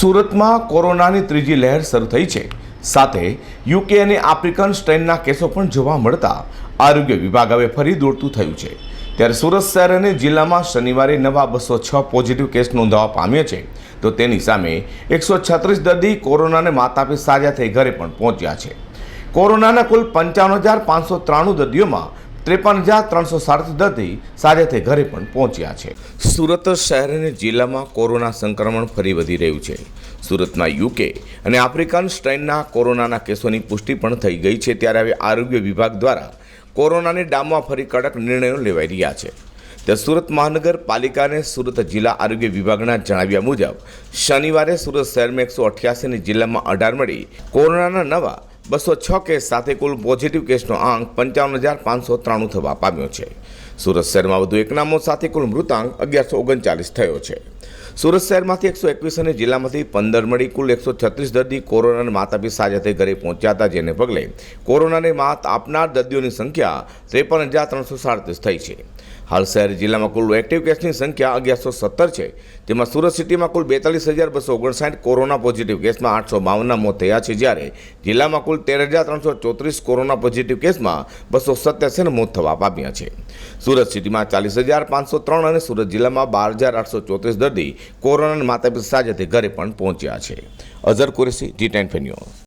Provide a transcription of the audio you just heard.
સુરતમાં કોરોનાની ત્રીજી લહેર શરૂ થઈ છે. સાથે યુકે અને આફ્રિકન સ્ટ્રેનના કેસો પણ જોવા મળતા આરોગ્ય વિભાગ હવે ફરી દોડતું થયું છે. ત્યારે સુરત શહેર અને જિલ્લામાં શનિવારે નવા બસો છ પોઝિટિવ કેસ નોંધાવા પામ્યો છે. તો તેની સામે એકસો છત્રીસ દર્દી કોરોનાને માતાપિત સાજા થઈ ઘરે પણ પહોંચ્યા છે. કોરોનાના કુલ પંચાવન હજાર પાંચસો ત્રાણું દર્દીઓમાં ત્રેપન હજાર ત્રણસો સાડત્રીસ દર્દી સાજા થઈ ઘરે પણ પહોંચ્યા છે. સુરત શહેર અને જિલ્લામાં કોરોના સંક્રમણ ફરી વધી રહ્યું છે. સુરતમાં યુકે અને આફ્રિકન સ્ટ્રેનના કોરોનાના કેસોની પુષ્ટિ પણ થઈ ગઈ છે ત્યારે હવે આરોગ્ય વિભાગ દ્વારા કોરોનાને ડામવા ફરી કડક નિર્ણયો લેવાઈ રહ્યા છે. ત્યાં સુરત મહાનગરપાલિકા અને સુરત જિલ્લા આરોગ્ય વિભાગના જણાવ્યા મુજબ શનિવારે સુરત શહેરમાં એકસો અઠ્યાસી અને જિલ્લામાં અઢાર મળી કોરોનાના નવા બસો છ કેસ સાથે કુલ પોઝિટિવ કેસનો આંક પંચાવન હજાર પાંચસો ત્રાણું થવા પામ્યો છે. સુરત શહેરમાં વધુ એક નામો સાથે કુલ મૃતાંક અગિયારસો ઓગણચાલીસ થયો છે. સુરત શહેરમાંથી એકસો એકવીસ અને જિલ્લામાંથી પંદર મળી કુલ એકસો છત્રીસ દર્દી કોરોનાને માત આપી સાજા થઈ ઘરે પહોંચ્યા હતા, જેને પગલે કોરોનાને માત આપનાર દર્દીઓની સંખ્યા ત્રેપન હજાર ત્રણસો સાડત્રીસ થઈ છે. હાલ શહેર જિલ્લામાં કુલ એક્ટિવ કેસની સંખ્યા અગિયારસો સત્તર છે. જેમાં સુરત સિટીમાં કુલ બેતાલીસ હજાર બસો ઓગણસાઠ કોરોના પોઝિટિવ કેસમાં આઠસો બાવનના મોત થયા છે, જ્યારે જિલ્લામાં કુલ તેર હજાર ત્રણસો ચોત્રીસ કોરોના પોઝિટિવ કેસમાં બસો સત્યાસીના મોત થવા પામ્યા છે. સુરત સિટીમાં ચાલીસ હજાર પાંચસો ત્રણ અને સુરત જિલ્લામાં બાર હજાર આઠસો ચોત્રીસ દર્દી કોરોનાના માતા પિતા સાજા ઘરે પણ પહોંચ્યા છે. Azhar Qureshi G ten news.